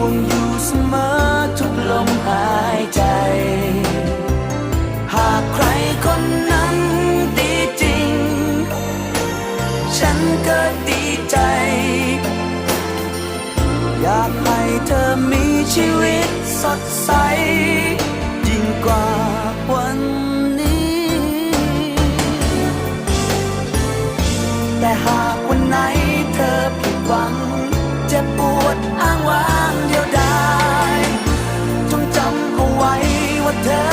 วงอยู่เสมอทุกลมหายใจ หากใครคนนั้นดีจริง ฉันก็ดีใจ อยากให้เธอมีชีวิตสดใส ยิ่งกว่าวันนี้ แต่หากวันไหนเธอผิดหวัง จะปวดอ้างว้าง た